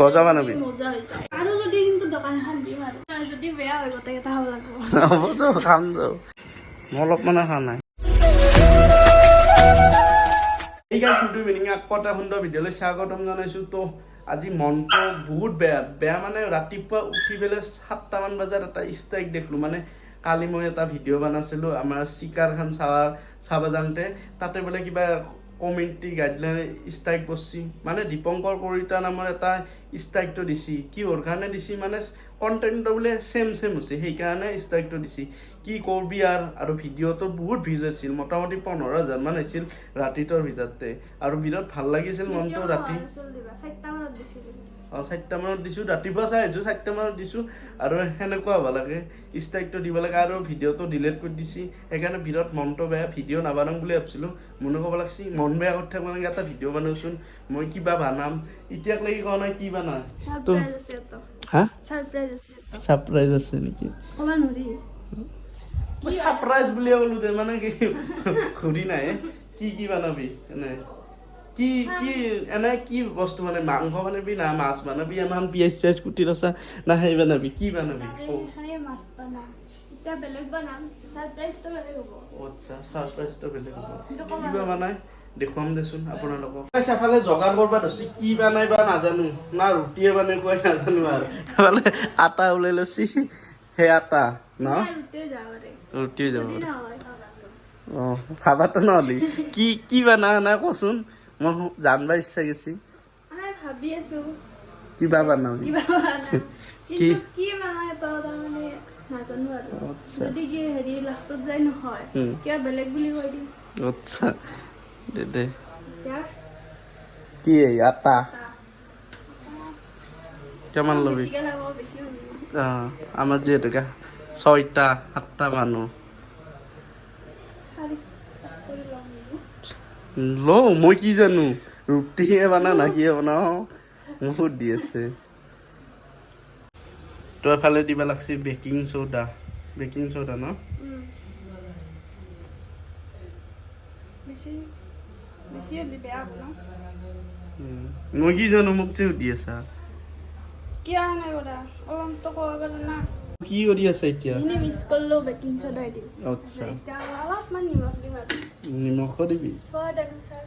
গজা বনাবি? মজা হৈ যায় আৰু যদি কিন্তু দোকান এখন দিম আৰু যদি বেয়া হয় গোটেইকেইটা খাব লাগিব খাম যাওঁ মই অলপমানে খোৱা নাই এই গাইজ গুড আকৌ এটা সুন্দৰ ভিডিঅ'লৈ স্বাগতম জনাইছোঁ তো আজি মনটো বহুত বেয়া বেয়া মানে ৰাতিপুৱা উঠি পেলাই সাতটামান বজাত এটা ষ্ট্ৰাইক দেখিলোঁ মানে কালি মই এটা ভিডিঅ' বনাইছিলোঁ আমাৰ চিকাৰখন চাৱা চাব যাওঁতে তাতে বোলে কিবা কমিউনিটি গাইডলাইন ষ্ট্ৰাইক কৰিছে মানে দীপংকৰ কলিতা নামৰ এটা ষ্ট্ৰাইকটো দিছে। কিহৰ কাৰণে দিছে মানে কণ্টেণ্টটো বোলে ছেম ছেম হৈছে সেইকাৰণে ষ্ট্ৰাইকটো দিছে। কি কৰবি আৰ? আৰু ভিডিঅ'টো বহুত ভিউজ আছিল মোটামুটি পোন্ধৰ হাজাৰ মান হৈছিল ৰাতিটোৰ ভিতৰতে। আৰু বিৰাট ভালো লাগিছিল মনটো ৰাতি। অঁ চাৰিটা মানত দিছোঁ ৰাতিপুৱা চাই আহিছোঁ চাৰিটা মানত দিছোঁ আৰু সেনেকুৱা হ'ব লাগে। ষ্ট্ৰাইকটো দিব লাগে আৰু ভিডিঅ'টো ডিলিট কৰি দিছে। সেইকাৰণে বিৰাট মনটো বেয়া ভিডিঅ' নাবনাম বুলি ভাবিছিলোঁ। মনে ক'ব লাগছি মন বেয়া কৰি থাকিব লাগে এটা ভিডিঅ' বনাওচোন। মই কিবা বনাম। এতিয়াক লাগি কোৱা নাই কি বনা? তো। ছাৰপ্ৰাইজ আছে নেকি? ক'ব নোৱাৰি মই ছাৰপ্ৰাইজ বুলিয়ে ক'লো দে মানে কি ঘূৰি নাই। কি কি বনাবি? এনে কি কি এনে কি বস্তু মানে মাংস বনাবি না মাছ বনাবি? এমান পিঁয়াজ চিয়াজ কুটি ৰচা না সেই বনাবি? কি বনাবি? আচ্ছা দেখুৱাম দেচোন আপোনালোকক। এফালে যোগাৰ কৰিব ধৰিছে কি বনাই বা নাজানো। না ৰুটিয়ে বনাই খুৱাই নাজানো আৰু। এফালে আটা ওলাই লৈছি সেই আটা ন? ৰুটিয়ে যাব অঁ খাবাতো নহ'লি। কি কি বনা নাই কচোন? মই জানবা ইচ্ছা গেছি। কি? কি তো তাৰমানে নাজানো আৰু। আচ্ছা। যদি কি হেৰি লাষ্টত যাই নহয়। কিবা বেলেগ বুলি কৈ দিম। আচ্ছা। দে দে। কি এই আটা? কিমান ল'বি? আমাৰ যিহেতুকে ছয়টা সাতটা মানুহ চাৰি কৰি ল'ম নেকি? মই কি জানো? ৰুটিহে বনা না কিয়ে বনাও? মোক সুধি আছে। তই এফালে দিব লাগছি বেকিং চ'ডা। বেকিং চ'ডা ন। মই কি জানো মোক যে সুধি আছা? কিয় নাই কৰা অলপতো ক'ব পাৰা না। কি কৰি আছা এতিয়া? মিছ কৰিলেও বেকিং চ'ডাই দিম আচ্ছা। এতিয়া অলপমান নিমখ দিম আৰু। নিমখো দিবি? সোৱাদ অনুসাৰ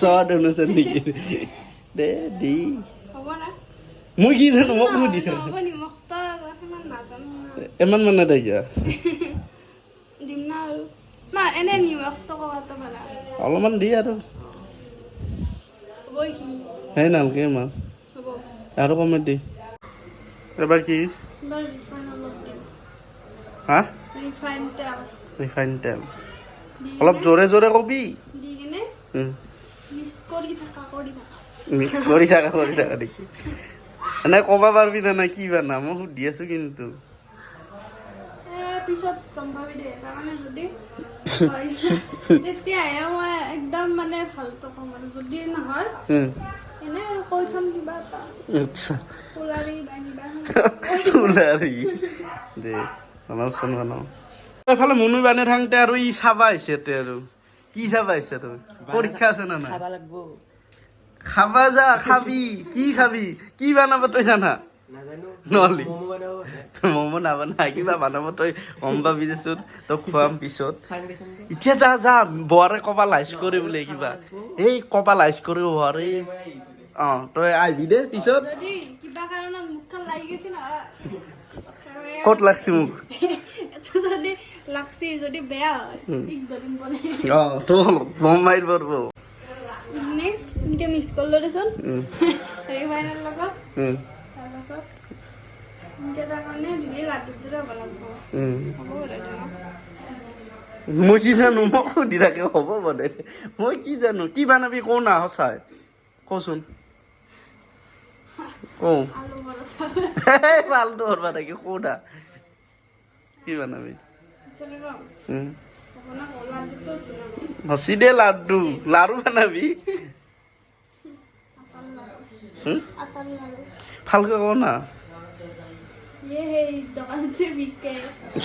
চোৱাত অনুচাৰ নেকি? দে দি। হ'ব না? মই কি জানো মোক সুধি নহ'ব নিমখটো আৰু সিমান নাজানো না। ইমান মানে কিয়া দিম না আৰু। না এনে নিমখটো ক'বাতো পাৰা অলপমান দি আৰু। সেই নালগে ইমান। আৰু কমে দি। এবাৰ কি? হা ৰিফাইন তেল অলপ জোৰে জোৰে কবি। মিক্স কৰি থাকা কৰি থাকা। নেকি? এনে ক'ব পাৰিবি নে কি বানা মই সুধি আছো কিন্তু। এ পিছত গম পাবি দে তাৰমানে যদি হয়, তেতিয়াহে মই একদম মানে ভালটো ক'ম আৰু। যদি নহয় আচ্ছা কুলাৰি বা কিবা ওলাৰি দে বনাওচোন বনাও বানে থাকোঁতে আৰু ই চাবা আহিছে তে আৰু কি চাবা আহিছে তই পৰীক্ষা আছে না নাই খাবা যা খাবি কি খাবি কি বনাব তই জানা নহ'লে? ম'ম' বনাব ম'ম' নাবনা কিবা বনাব তই গম পাবি দেচোন তই খুৱাম পিছত এতিয়া যা যা বৰে কবা লাইচ কৰে বোলে কিবা এই কবা লাইচ কৰিব বৰে অ তই আহিবি দে পিছত। ক'ত লাগছি মোক অ তোৰ বম মাৰিব পাৰিব মিছ কৰিলোঁ দেচোন মই কি জানো মোক সুধি থাকে হ'ব দে। মই কি জানো কি বনাবি কওঁ না সঁচাই। কচোন। কওঁ আলু ধৰবা থাকে কওঁ কি বনাবি? হচি দে লাড্ডু। বনাবি? লাডু লাডু ভালকে কওঁ না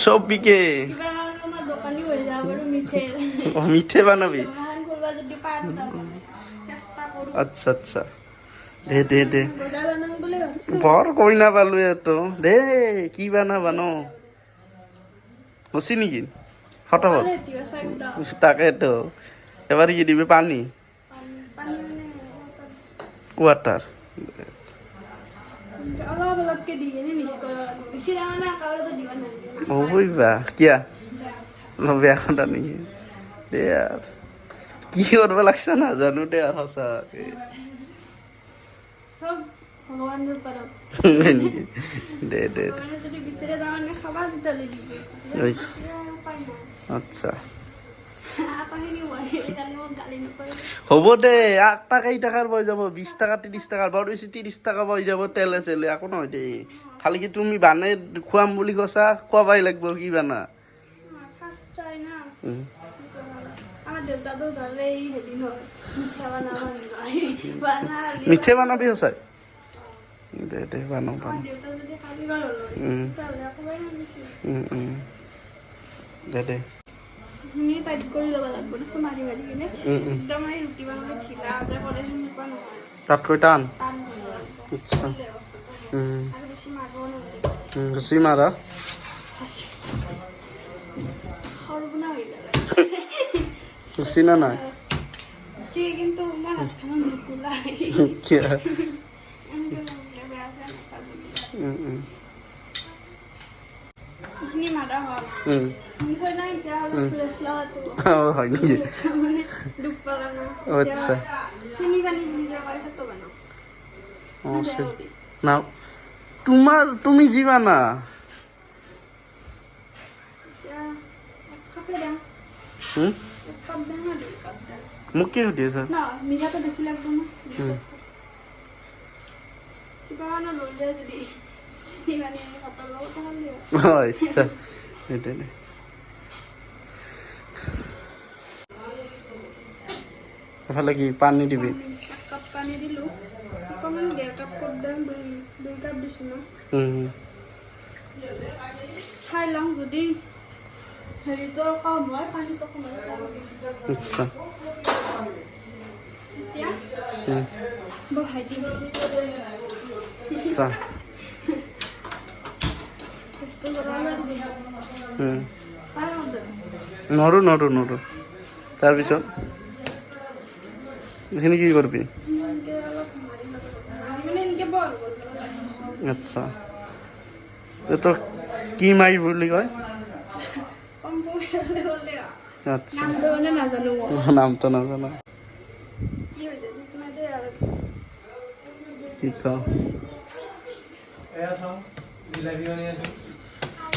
যে বিকে মিঠে। বানাবি? আচ্ছা আচ্ছা। দে দে দে। বৰ কৰি নাপালো এতো। দে কি বানাবা ন? হচি নেকি? ফটাফট। পালে তাকেতো এবাৰ কি দিবি পানী? ৱাটাৰ নালাগে। হ'বইবা কিয়া? বেয়া কথা নেকি? দে কি কৰিব লাগছে নাজানো দে আৰু আচ্ছা। হ'ব দে আঠ টকা কেই টকাৰ বৈ যাব বিছ টকা ত্ৰিছ টকাৰ। বৰ বেছি ত্ৰিছ টকা বৈ যাব তেলে চেলে একো নহয় দেই। খালি কি তুমি বানে খুৱাম বুলি কৈছা খুৱাবাই লাগিব কি বানা। আমাৰ দেউতাটো ধৰে এই হেৰি নহয় মিঠা বনাব সঁচাই দে দে বানাও বানাও। দে দে। তাতকৈ টান? আচ্ছা। গুচি মাৰা গুচি না নাই? হাতখনত নুকুলাই কিয় এনেকৈ লাগিলে বেয়া চেয়া নাপাজলি উম, উম, সেইখিনি মাৰা হ'ল উম। মিঠৈ নাই এতিয়া অলপ ৰেষ্ট লোৱাটো অ, হয় নেকি মানে দুখ পালা না অ, আচ্ছা। চেনি পানী নিজৰ কৰি খাটো বনাওঁ অ, বেয়া সে- হ'লি। না তোমাৰ তুমি যি বানা এতিয়া এক কাপে দাম হুম? কাপ দাম না দুই কাপ দাম মোক। কি সুধি আছা মিঠাটো বেছি লাগব না কিবা মানে যদি লগত আচ্ছা। কি পানী দিবি? এক কাপ পানী দিলোঁ। অকণমান ডেৰ কাপ কাপ দাম দুই দুই কাপ দিছোঁ ন। যদি। নৰো নৰো নৰো তাৰপিছত? এইখিনি কি কৰিবি? লাগে আচ্ছা। এইটো কি মাৰি বুলি কয়? আচ্ছা।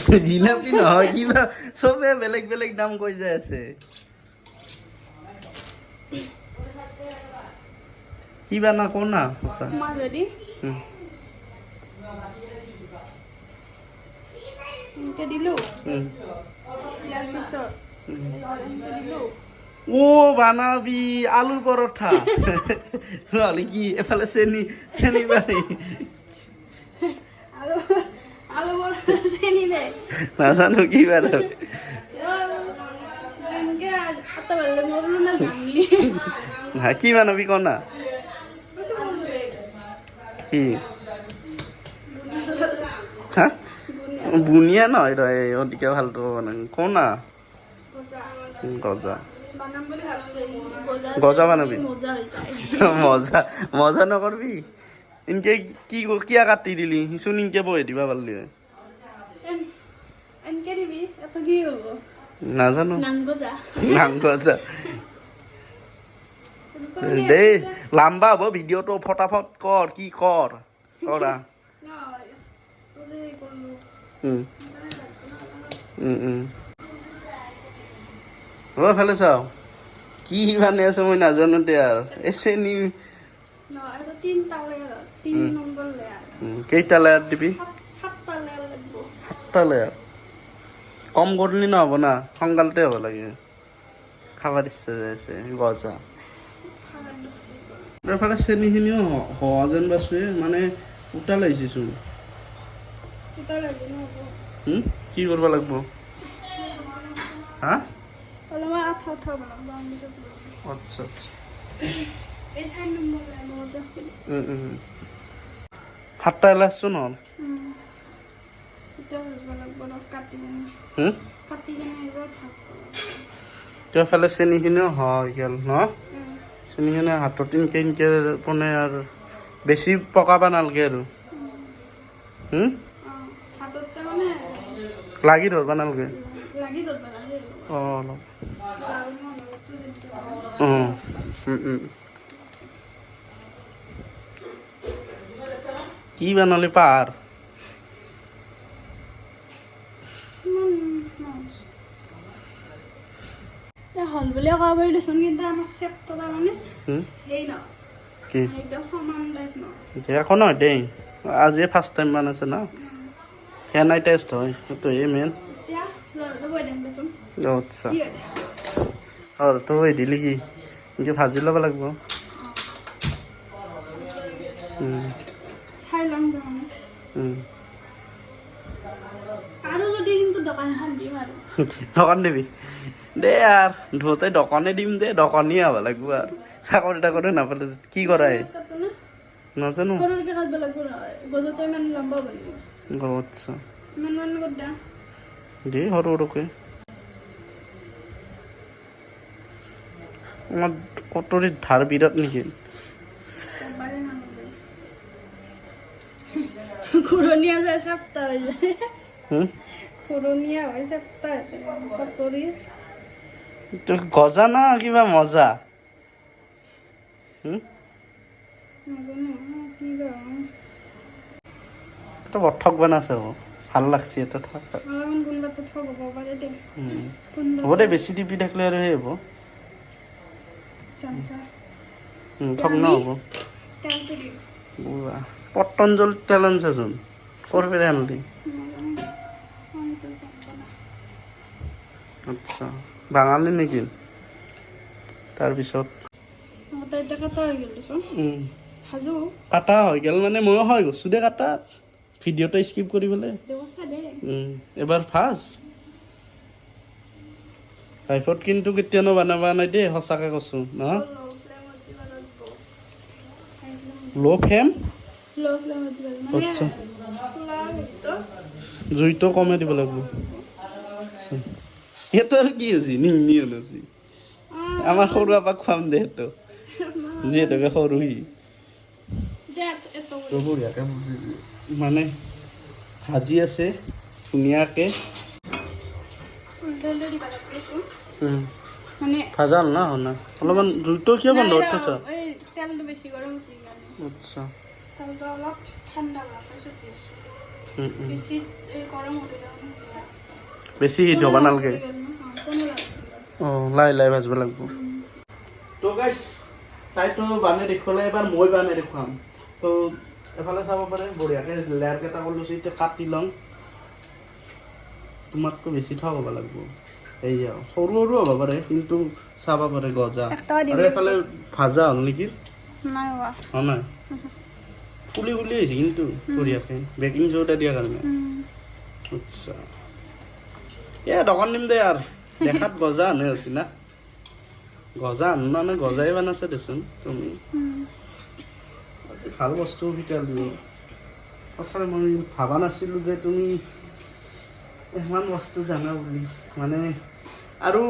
কি জিলাপি নহয় কিবা চবে বেলেগ বেলেগ নাম কৈ যাই আছে। কিবা না কওঁ না সঁচা দিলোঁ? ও বানাবি আলুৰ পৰঠা নহ'লে কি এফালে বৰা চেনি দে। নাজানো কি বানাবি? যেনেকৈ আটা বাঢ়িলে মই বোলো না জানলি। হা কি বানাবি ক না। কৈছোঁ কম দে কি? হা বুনিয়া নহয় তই অতিকে ভালটো বনাই ক না। উম, গজা। গজা বানাবি? মজা মজা নকৰবি ইনকে কি কিয়া কাটি দিলি? সিচোন ইনকে বহে দিবা পাৰলি নাজানো। নাং নাম গজা। দেই লাম্বা হ'ব ভিডিঅ'টো ফটাফট কৰ কি কৰ? কৰা। উম, উম, হ'ব ভালে চাওঁ? কি মানে আছে মই নাজানো দে আৰু। লেয়াৰ উম, কেইটা লেয়াৰ দিবি? সাতটা লেয়াৰ কম কৰিলে নহ'ব না? সোনকালতে হ'ব লাগে। খাবার ইচ্ছা যাই আছে গজা। এফালে চেনিখিনিও হোৱা যেন পাইছোঁ মানে উতাল আহিছেচোন কি কৰিব লাগিব? হা? আচ্ছা আচ্ছা। এইবাৰ ভাজিব লাগিব তো এফালে চেনিখিনিও হয় গেল ন? চেনিখিনি হাতত ইনকে ইনকে মানে আৰু বেছি পকাব নালাগে আৰু মানে লাগি ধৰবা নালাগে অঁ অলপ উম, উম। কি বনালি ইমান হল বুলিয়ে ক'ব দেচোন কিন্তু আমাৰ চেপটো তাৰমানে হুম? সেই ন। কি? মানে একদম সমান টাইপ ন। দেই। আজি ফাৰ্ষ্ট টাইম বনাইছে না? সেয়া নাই টেষ্ট হয় মেইন বৈ দিম দেচোন। আচ্ছা। অঁ তো দিলি কি? এনেকৈ ভাজি ল'ব লাগিব। দোকান দিবি? দে আৰু তই দোকানে দিম দে দোকানে হ'ব লাগিব আৰু। চাকৰি তাকৰি নাপালে কি কৰা নাজানো। দে সৰু সৰুকৈ। আমার কটরির ধার বিরাট যায় হুম? হৈ তো গজা না কিবা মজা? হুম? নাজানো কি এটা বঠক বানাছে ও ভালো লাগছে এটা থাক হ'ব দে বেছি টিপি থাকিলে আৰু সেই হ'ব। বাহ, পতঞ্জলি তেল আনছাচোন ক'ৰ পৰা আনলি আচ্ছা বাঙালি নেকি? তাৰপিছত কাটা হৈ গ'ল মানে ময়ো হৈ গৈছোঁ দে কাটা ভিডিঅ'টো স্কিপ কৰি পেলাই। ব্যৱস্থা দে। এবাৰ ফাৰ্ষ্ট। লাইফত কিন্তু কেতিয়ানো বনাবা নাই দেই সঁচাকৈ কৈছোঁ ন? ল' ফ্লেম মানে আচ্ছা। জুইটো কমাই দিব লাগিব। সেইটো আৰু কি হৈছে নিংনি হৈছে আমাৰ সৰু আপাক খুৱাম দে সেইটো। যিহেতুকে সৰু সি মানে ভাজি আছে ধুনীয়াকৈ উল্টাই উল্টাই দিব লাগিব দেচোন উম, মানে ভাজা না হ'ল? অলপমান জুইটো কিয় বন্ধ থৈছ তেলটো বেছি গৰম হৈছে আচ্ছা। তেলটো অলপ ঠাণ্ডা হোৱাৰ পিছত দি আছোঁ উম, উম। বেছি গৰম হৈ বেছি হিট হ'ব নালাগে অঁ লাই লাই ভাজিব লাগিব। তো গাইছ তাইতো বানে দেখুৱালে এবাৰ মই বানে দেখুৱাম। তো এফালে চাব পাৰে বঢ়িয়াকৈ লেয়াৰ কেইটা কৰি লৈছোঁ এতিয়া কাটি ল'ম। তোমাতকৈ বেছি হ'ব লাগিব। এইয়া সৰু সৰু হ'ব পাৰে কিন্তু চাব পাৰে গজা। দিবি আৰু এফালে ভাজা হ'ল নেকি? হোৱা। নাই? ফুলি ফুলি আহিছে কিন্তু বঢ়িয়াকৈ। বেকিং চ'ডা দিয়াৰ কাৰণে। আচ্ছা। এ দোকান দিম দে আৰু। দেখাত গজা আনে আছে না? গজা আন মানে গজাই বানাইছে দেচোন তুমি? ভালো বস্তু শিকালি সঁচাকৈ মই ভাবা নাছিলোঁ যে তুমি ইমান বস্তু জানা বুলি। মানে আৰু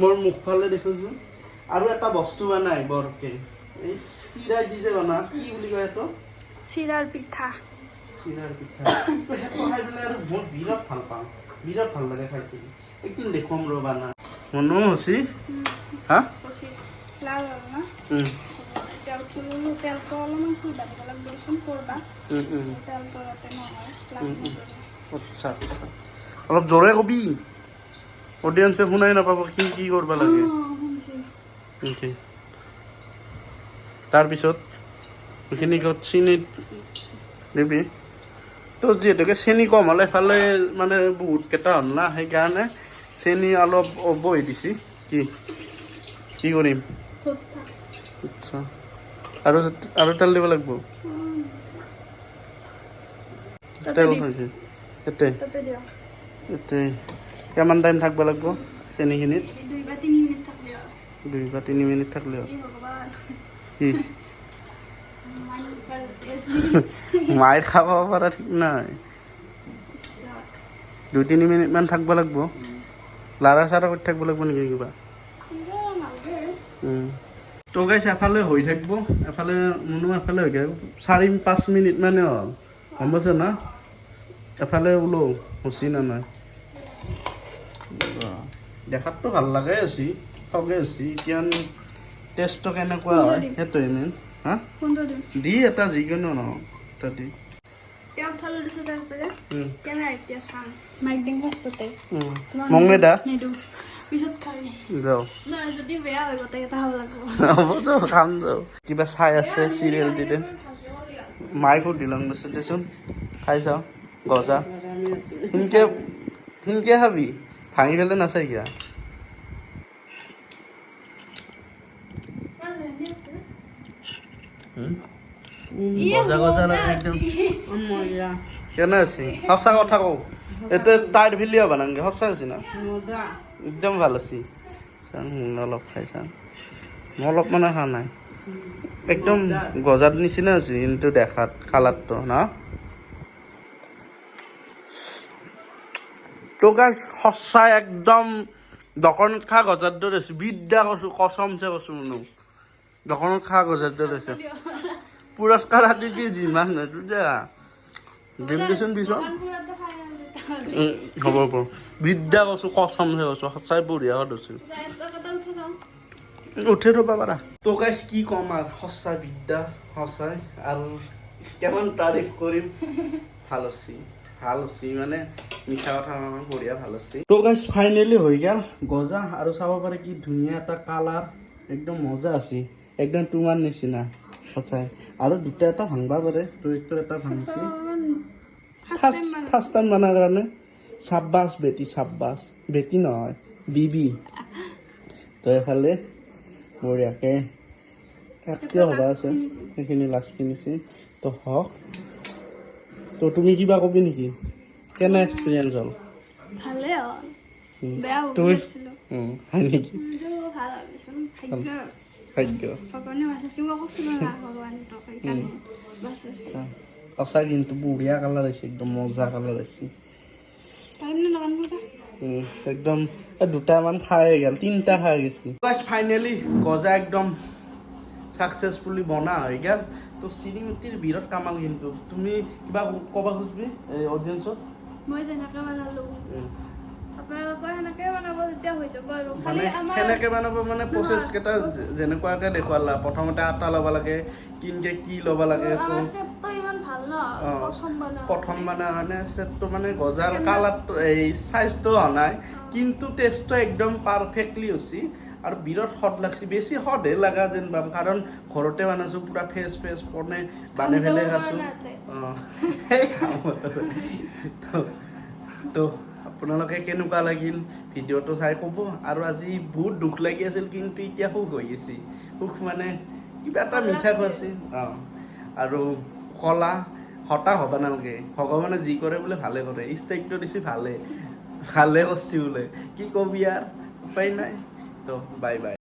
মোৰ মুখফালে দেখিছোঁ আৰু এটা বস্তু বনাই বৰকে। এই চিৰা দি যে বনা কি বুলি কয় এইটো চিৰাৰ পিঠা। চিৰাৰ পিঠা। সেইটো খাই পেলাই আৰু মই বিৰাট ভালো পাওঁ বিৰাট ভালো লাগে খাই পেলাই একদিন দেখুৱাম ৰ'বা না। মনো হৈছি হা? তেলটো অলপমান ফুল বাঢ়িব লাগিব। তেলটো যাতে নহয় আচ্ছা আচ্ছা। অলপ জোৰে কবি। অডিয়েঞ্চে শুনাই নাপাব কি কি কৰিব লাগে। তাৰপিছত এইখিনি ক'ত চেনি দিবি? তো যিহেতুকে চেনি কম হ'লে এফালে মানে বহুতকেইটা হ'ল না সেইকাৰণে চেনি অলপ বহি দিছি। কি কি কৰিম? আচ্ছা। আৰু আৰু তেল দিব লাগিব। তেল দিম। হৈছে এতে কিমান টাইম থাকিব লাগিব চেনিখিনিত দুই বা তিনি মিনিট থাকলে আৰু দুই বা তিনি মিনিট থাকিলে হ'ল কি? মাৰ খাব পৰা ঠিক নাই। দুই তিনি মিনিটমান থাকিব লাগিব। লাৰা চাৰা কৰি থাকিব লাগিব নেকি কিবা। তো গাইছ এফালে হৈ থাকিব। এফালে মনো এফালে হৈ থাকিব চাৰি পাঁচ মিনিট মানে হ'ল। গম পাইছে না? এফালে বোলো হৈছি না নাই? দেখাততো ভালো লাগে আছি ঠগে আছি এতিয়া টেষ্টটো কেনেকুৱা হয় সেইটোৱে মেইন হা? দি এটা যিকোনো নহওক এটা দি। তেওঁ থালো দিছোঁ তাৰপৰা উম, কেনে এতিয়া চাম। মাইক দিম ফাৰ্ষ্টতে। উম। মংগে দা নিদিওঁ। পিছত খাবি। যাওঁ। নাই যদি বেয়া গোটেইকেইটা খাব লাগিব। হ'ব যাওঁ খাম যাওঁ। কিবা চাই আছে চিৰিয়েল দিলে ল'ম দেচোন দেচোন। খাই চাওঁ। গজা। সেনকে সেনকে খাবি? ভাঙি পেলাই নাচাই একদম। কেনে আছে সঁচা কথা কওঁ। এইটো তাইৰ ভিলি হ'ব সঁচা হৈছে না? একদম ভালো আছে চাং অলপ খাই চাওঁ মই অলপ মানে খোৱা নাই। একদম গজাত নিচিনা আছে কিন্তু দেখাত কালাৰটো ন? তো গাইছ সঁচাই একদম দোকানত খা গজাৰ দৰে আছে। বিদ্যা কৈছোঁ কচমছে কৈছোঁ মনো। দোকানত খা গজাৰ দৰে আছে। পুৰস্কাৰ হাতি দিয়ে যিমান সেইটো দে। দিম দেচোন পিছত। হ'ব হ'ব। বিদ্যা কৈছোঁ কচমছে কৈছোঁ সঁচাই বঢ়িয়া হৈছিল উঠে থবা পাৰা। তো গাইছ কি ক'ম আৰু? সঁচা বিদ্যা সঁচাই। আৰু কিমান তাৰিফ কৰিম? ভাল হৈছে ভালো হৈছে মানে মিছা কথা নহয় বঢ়িয়া ভালো হৈছে তো গাইছ ফাইনেলি হৈ গ'ল। গজা আৰু চাব পাৰে কি ধুনীয়া এটা কালাৰ একদম মজা আছে একদম তোমাৰ নিচিনা সঁচাই। আৰু দুটা এটা ভাঙবা পাৰে তো এইটো এটা ভাঙছি ফাৰ্ষ্ট ফাৰ্ষ্ট টাইম বনাৰ কাৰণে। চাব্বাছ বেটি চাব্বাছ বেটি নহয় বিবি। তো এফালে বঢ়িয়াকে হ'ব আছে সেইখিনি লাষ্ট ফিনিচিং তো হওক। তো তুমি কিবা কবি নেকি? কেনে এক্সপিৰিয়েঞ্চ হ'ল? ভালে। হ'ল বেয়া তুমি? হয় নেকি? বাচাইছে আচ্ছা সঁচা কিন্তু বঢ়িয়া কালাৰ হৈছে একদম মজা কালাৰ হৈছে পাৰিম নে নকাম কথা? উম, একদম দুটামান খাই গ'ল তিনিটা খাই গেছি। ফাইনেলি গজা একদম ছাকচেছফুলি বনা হৈ গ'ল। তো চিৰিমিটিৰ বিৰাট কামাল কিন্তু। তুমি কিবা ক'ব খুজিবি এই অডিয়েঞ্চত মই যেনেকৈ বনালোঁ। আপোনালোকে সেনেকৈ বনাব তেতিয়া হৈ যাব আৰু মানে খালি আমাৰ সেনেকে বনাব মানে প্ৰচেছ কেইটা যে- দেখুৱালা প্ৰথমতে আটা ল'ব লাগে কিনকে কি ল'ব লাগে। প্ৰথম মানে মানে সেটটো মানে গজাৰ কালাৰটো এই চাইজটো হোৱা নাই। কিন্তু টেষ্টটো একদম পাৰফেক্টলি হৈছে। আৰু বিৰাট সদ লাগছে বেছি সদহে লগা যেন পাম কাৰণ ঘৰতে বনাইছোঁ পূৰা ফ্ৰেছ ফ্ৰেছ বনে বানে ফেলে খাম খাইছোঁ। অঁ তো- তো আপোনালোকে কেনেকুৱা লাগিল? ভিডিঅ'টো চাই ক'ব। আৰু আজি বহুত দুখ লাগি আছিল কিন্তু এতিয়া সুখ হৈ গৈছে। সুখ মানে কিবা এটা মিঠা। কৈছে অঁ আৰু কলা হতাশ হ'ব নালাগে। ভগৱানে যি কৰে বোলে ভালে কৰে। ষ্টেকটো দিছে ভালে। ভালে কৰিছে বোলে। কি কবি আৰু উপায় নাই। তো বাই বাই